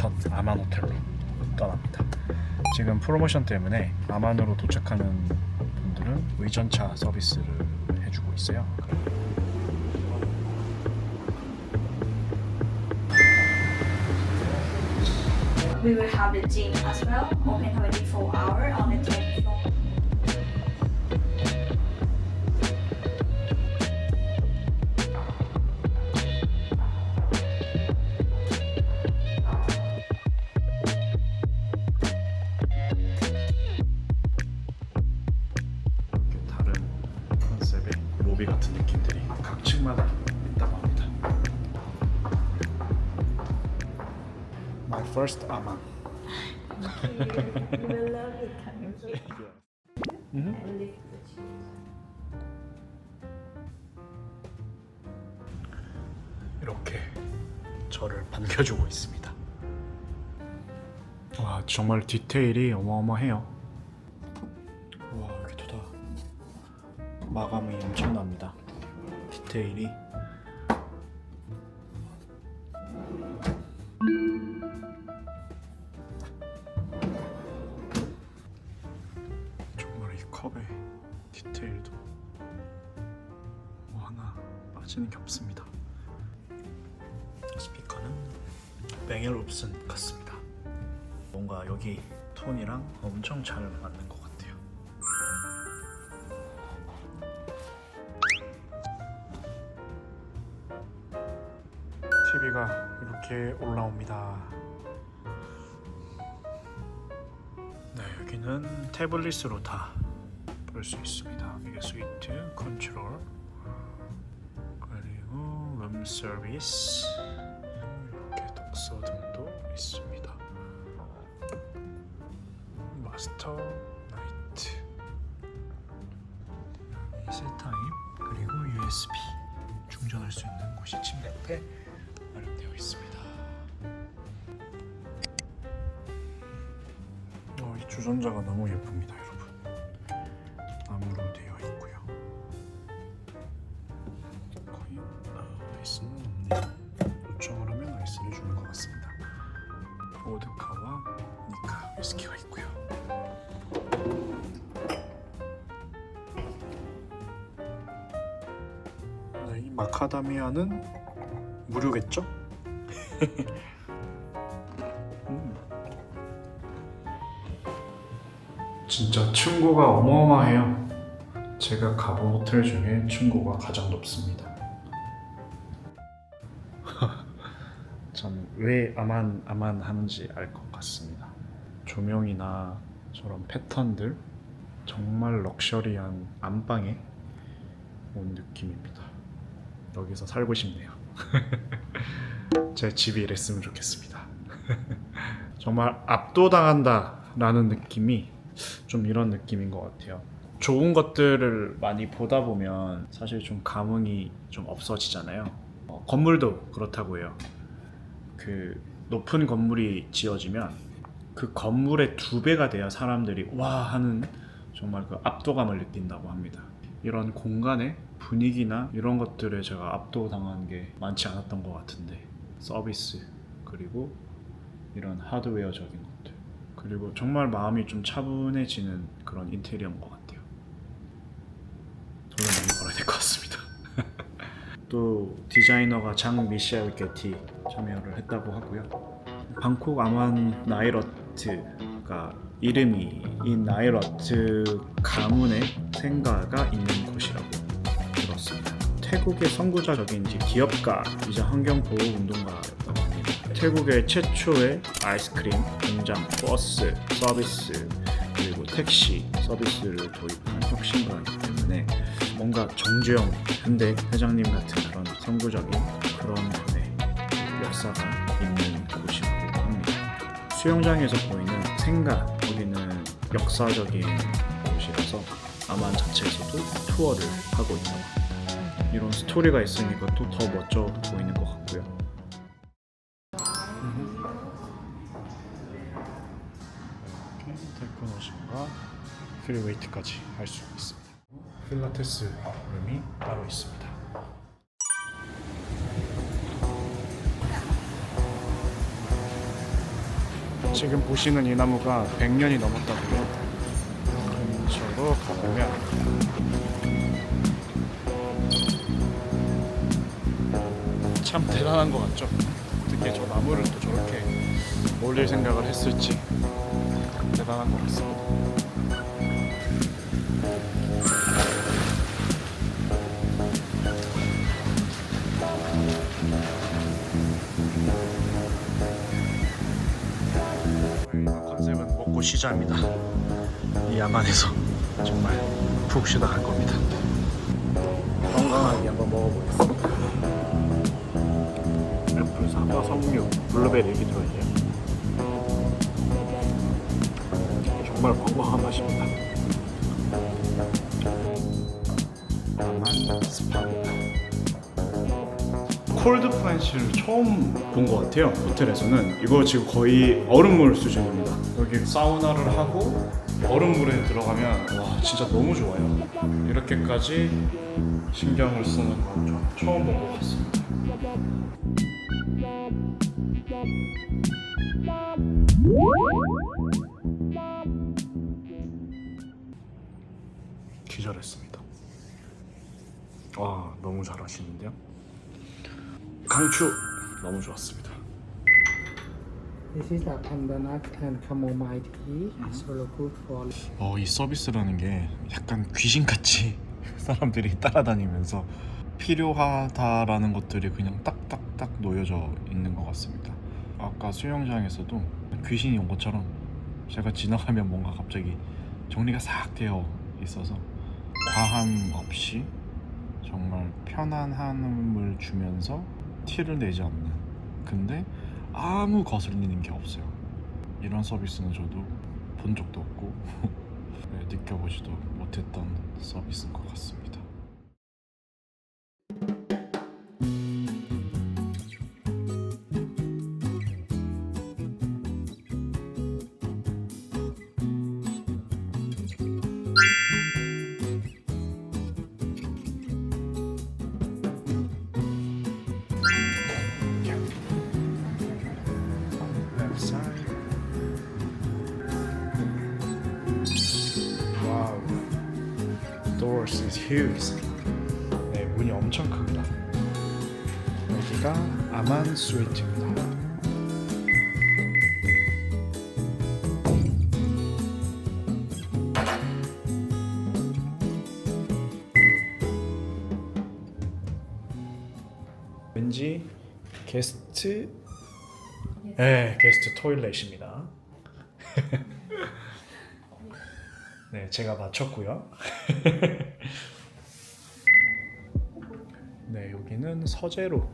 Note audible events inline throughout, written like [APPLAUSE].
첫 아만 호텔로 떠납니다. 지금 프로모션 때문에 아만으로 도착하는 분들은 의전차 서비스를 해주고 있어요. We will have the gym as well, open 24 hour on the 10th floor. First 아만. you will love it, chin. 이렇게 저를 반겨주고 있습니다. 와 정말 디테일이 어마어마해요. 와 여기도 다 마감이 엄청납니다. 디테일이 빠지는 게 없습니다. 스피커는 뱅엘 옵슨 같습니다. 뭔가 여기 톤이랑 엄청 잘 맞는 것 같아요. TV가 이렇게 올라옵니다. 네, 여기는 태블릿으로 다 볼 수 있습니다. 이게 스위트, 컨트롤, 룸 서비스 이렇게 독서 등도 있습니다. 마스터 나이트 새 타입 그리고 USB 충전할 수 있는 곳이 침대 옆에 마련되어 있습니다. 어, 이 주전자가 너무 예쁩니다, 마카다미아는 무료겠죠? 음. [LAUGHS] 진짜 층고가 어마어마해요. 제가 가본 호텔 중에 층고가 가장 높습니다. [LAUGHS] 참왜 아만 아만 하는지 알 것 같습니다. 조명이나 저런 패턴들 정말 럭셔리한 안방에 온 느낌입니다. 여기서 살고 싶네요. [LAUGHS] 제 집이 이랬으면 좋겠습니다. [LAUGHS] 정말 압도당한다라는 느낌이 좀 이런 느낌인 것 같아요. 좋은 것들을 많이 보다 보면 사실 좀 감흥이 좀 없어지잖아요. 어, 건물도 그렇다고 해요. 그 높은 건물이 지어지면 그 건물의 두 배가 돼야 사람들이 와 하는 정말 그 압도감을 느낀다고 합니다. 이런 공간의 분위기나 이런 것들에 제가 압도당한 게 많지 않았던 것 같은데 서비스 그리고 이런 하드웨어적인 것들 그리고 정말 마음이 좀 차분해지는 그런 인테리어인 것 같아요. 돈을 많이 벌어야 될 것 같습니다. [LAUGHS] 또 디자이너가 장 미셸 게티 참여를 했다고 하고요. 방콕 아만 나이러트가 이름이 이 나이러트 가문의 생가가 있는 곳이라고 들었습니다. 태국의 선구자적인 기업가이자 환경보호운동가였다고 합니다. 태국의 최초의 아이스크림, 공장, 버스, 서비스 그리고 택시 서비스를 도입한 혁신가이기 때문에 뭔가 정주영 현대 회장님 같은 그런 선구적인 그런 분의 역사가 있는 곳이라고 합니다. 수영장에서 보이는 생가 거기는 역사적인 아만 자체에서도 투어를 하고 합니다. 이런 스토리가 있으니까 또 더 멋져 보이는 것 같고요. 이렇게 테크노션과 프리웨이트까지 할 수 있습니다. 필라테스 룸이 따로 있습니다. 지금 보시는 이 나무가 100년이 넘었다고요. 참 대단한 것 같죠? 어떻게 저 나무를 또 저렇게 올릴 생각을 했을지 대단한 것 같습니다. 컨셉은 먹고 쉬자입니다. 이 야만에서 정말 푹 쉬다 갈 겁니다. 건강하게 한번 먹어보겠습니다. 석류 블루베리 이렇게 들어있네요. 정말 건강한 맛입니다. 콜드 플랜시를 처음 본 것 같아요 호텔에서는 이거 지금 거의 얼음물 수준입니다 여기 사우나를 하고 얼음물에 들어가면 와 진짜 너무 좋아요 이렇게까지 신경을 쓰는 건 저- 처음 본 것 같습니다 기절했습니다 와 너무 잘하시는데요 강추 너무 좋았습니다. This is the pandanus and chamomile tea. Really good for 어, 이 서비스라는 게 약간 귀신같이 [LAUGHS] 사람들이 따라다니면서 필요하다라는 것들이 그냥 딱딱딱 놓여져 있는 것 같습니다. 아까 수영장에서도 귀신이 온 것처럼 제가 지나가면 뭔가 갑자기 정리가 싹 되어 있어서 과함 없이 정말 편안함을 주면서 티를 내지 않는 근데 아무 거슬리는 게 없어요. 이런 서비스는 저도 본 적도 없고 [LAUGHS] 네, 느껴보지도 못했던 서비스인 것 같습니다. Is huge. 네, 문이 엄청 큽니다. 여기가 아만 스위트입니다. 왠지 게스트 네, 게스트 토일렛입니다. [LAUGHS] 네, 제가 맞췄고요. [LAUGHS] 네, 여기는 서재로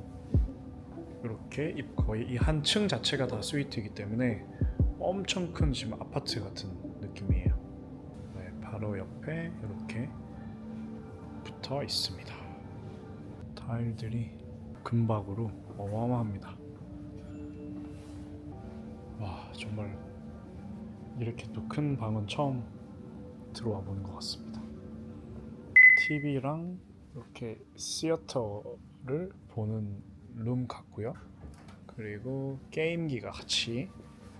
이렇게 입- 거의 이 한 층 자체가 다 스위트이기 때문에 엄청 큰 지금 아파트 같은 느낌이에요. 네, 바로 옆에 이렇게 붙어 있습니다. 타일들이 금박으로 어마어마합니다. 와 정말 이렇게 또 큰 방은 처음 들어와 보는 것 같습니다. TV랑 이렇게 시어터 를 보는 룸 같고요. 그리고 게임기가 같이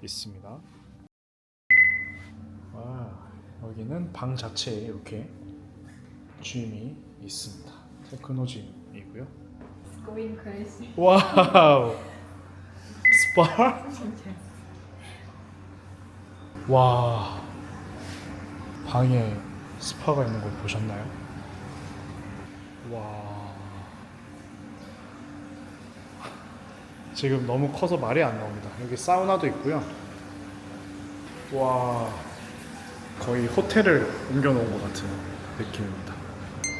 있습니다. 와 여기는 방 자체에 이렇게 짐이 있습니다. 테크노 짐이고요. going crazy. 와우 스파 와 방에 스파가 있는 걸 보셨나요? 와 지금 너무 커서 말이 안 나옵니다. 여기 사우나도 있고요. 와 거의 호텔을 옮겨놓은 것 같은 느낌입니다.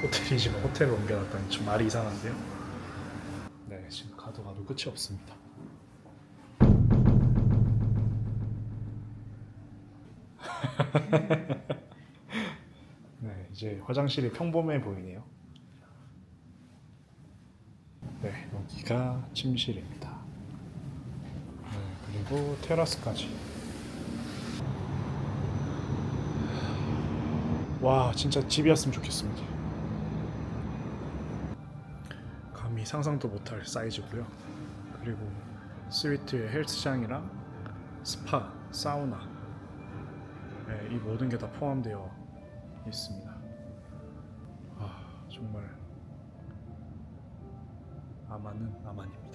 호텔이지만 호텔을 옮겨놨다니 좀 말이 이상한데요. 네, 지금 가도 가도 끝이 없습니다. [LAUGHS] 네, 이제 화장실이 평범해 보이네요. 네, 여기가 침실입니다. 네, 그리고 테라스까지. 와, 진짜 집이었으면 좋겠습니다. 감히 상상도 못할 사이즈고요. 그리고 스위트의 헬스장이랑 스파 사우나 네, 이 모든 게 다 포함되어 있습니다. 아 정말 아만은 아만입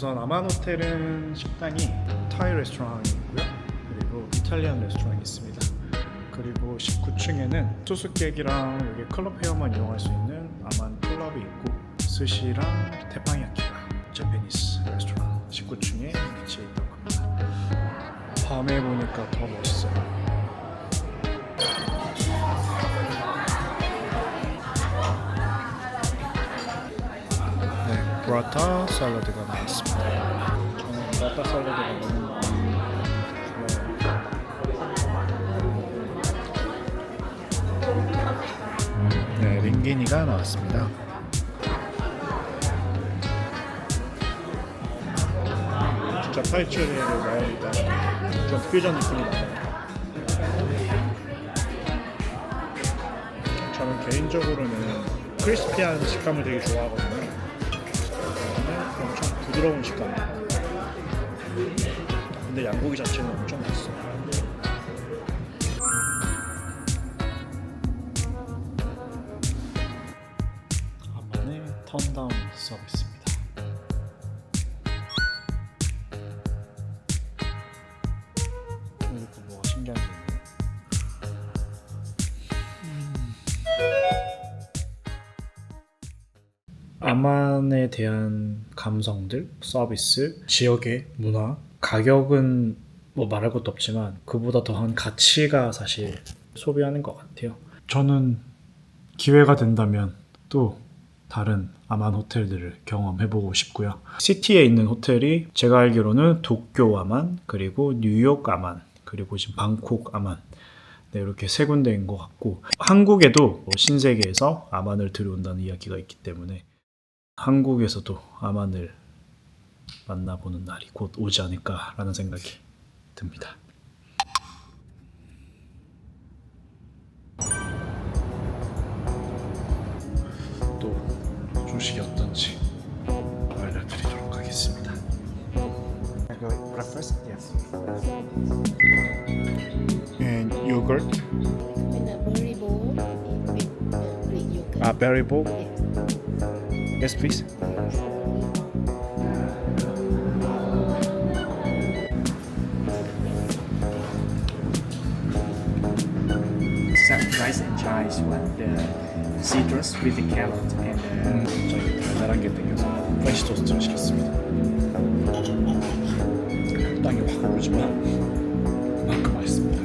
우선 아만 호텔은 식당이 타이 레스토랑이고요. 그리고 이탈리안 레스토랑이 있습니다. 그리고 19층에는 투숙객이랑 여기 클럽 헤어만 이용할 수 있는 아만 클럽이 있고 스시랑 테파야키가 재패니스 레스토랑 19층에 위치해 있다고 합니다. 밤에 보니까 더 멋있어요. 네, 브라타 샐러드가 나왔습니다. 저는 브라타 샐러드가 너무 네, 링기니가 나왔습니다. 진짜 파이처리를 먹으니까 좀 퓨전 느낌이 나요. 저는 개인적으로는 크리스피한 식감을 되게 좋아하거든요. 엄청 부드러운 식감. 근데 양고기 자체는 엄청 맛있어 턴다운 서비스입니다. 이렇게 뭐가 신기한 게 있네요. 아만에 대한 감성들, 서비스, 지역의 문화, 가격은 뭐 말할 것도 없지만 그보다 더한 가치가 사실 소비하는 것 같아요. 저는 기회가 된다면 또 다른 아만 호텔들을 경험해보고 싶고요. 시티에 있는 호텔이 제가 알기로는 도쿄 아만, 그리고 뉴욕 아만, 그리고 지금 방콕 아만 네, 이렇게 세 군데인 것 같고 한국에도 뭐 신세계에서 아만을 들여온다는 이야기가 있기 때문에 한국에서도 아만을 만나보는 날이 곧 오지 않을까라는 생각이 듭니다. 조식이 어떤지 알려드리도록 하겠습니다. Breakfast? Yes. And yogurt? in a berry bowl with uh, Greek yogurt. Ah, berry bowl? Yes. Yes, please. Chives one the citrus with the carrot and uh, 저희 달달한 게 땡겨서 프렌치 토스트를 시켰습니다. 땅이 확 오르지만 그만큼 맛있습니다.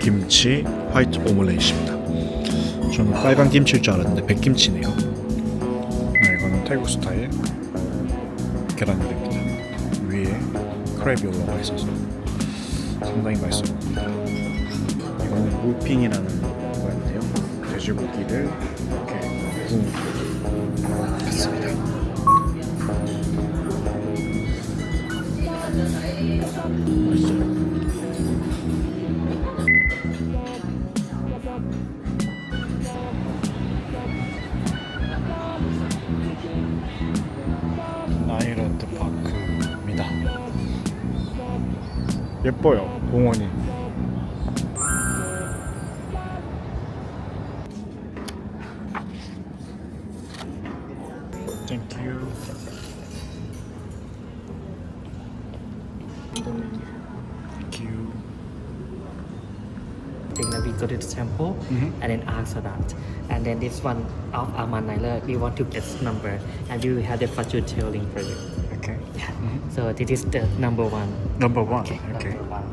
김치 화이트 오믈렛입니다. 저는 빨간 김치일 줄 알았는데 백김치네요. 네, 이거는 태국 스타일 계란 요리입니다. 위에 크랩이 올라가 있어서 상당히 맛있어 보입니다. 이거는 무핑이라는 거였는데요. 돼지고기를 이렇게 구웠습니다. 맛있어요. 나이런드 파크입니다. 예뻐요, 공원이. Go to the temple mm-hmm. and then ask for that. And then this one of Aman Naila, we want to get number and we will have the fortune telling for you. Okay. Yeah. Mm-hmm. So this is the number one. Number one. Okay. Number one.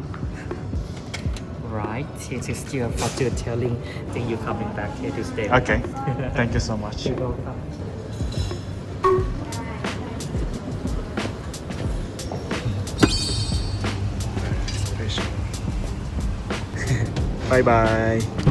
Right. This is your fortune telling thing you coming back here to stay. Okay. Thank you so much. [LAUGHS] You're welcome. 拜拜。